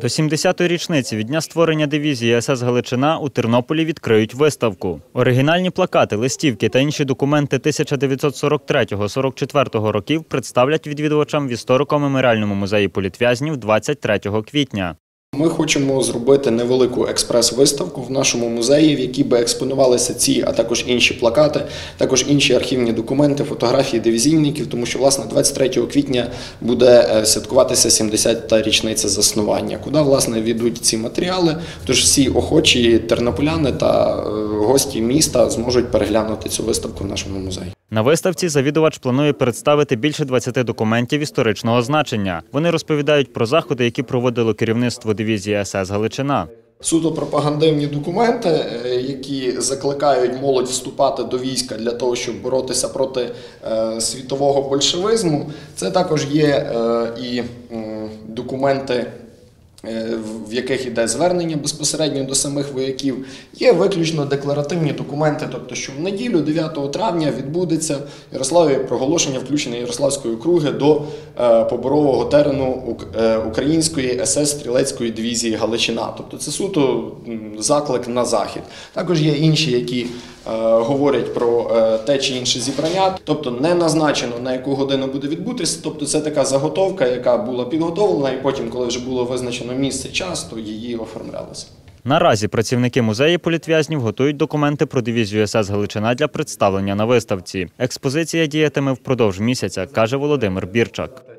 До 70-ї річниці від дня створення дивізії СС Галичина у Тернополі відкриють виставку. Оригінальні плакати, листівки та інші документи 1943-44 років представлять відвідувачам в історико-меморіальному музеї політв'язнів 23 квітня. Ми хочемо зробити невелику експрес-виставку в нашому музеї, в якій би експонувалися ці, а також інші плакати, також інші архівні документи, фотографії дивізійників, тому що власне 23 квітня буде е, святкуватися 70-та річниця заснування, куди власне відуть ці матеріали. Тож всі охочі тернополяни та е, гості міста зможуть переглянути цю виставку в нашому музеї. На виставці завідувач планує представити більше 20 документів історичного значення. Вони розповідають про заходи, які проводило керівництво дивізії СС Галичина. Суто пропагандивні документи, е, які закликають молодь вступати до війська для того, щоб боротися проти е, світового большевизму. Це також є е, і документи. Е, В яких йде звернення безпосередньо до самих вояків, є виключно декларативні документи, тобто, що в неділю, 9 травня, відбудеться Ярославі проголошення включення Ярославської округи до е, поборового терену е, Української СС стрілецької дивізії Галичина. Тобто це суто заклик на захід. Також є інші, які говорять про те чи інше зібрання, тобто не назначено на яку годину буде відбутися. Тобто це така заготовка, яка була підготовлена, і потім, коли вже було визначено місце, час, то її оформлялося. Наразі працівники музею політв'язнів готують документи про дивізію СС Галичина для представлення на виставці. Експозиція діятиме впродовж місяця, каже Володимир Бірчак.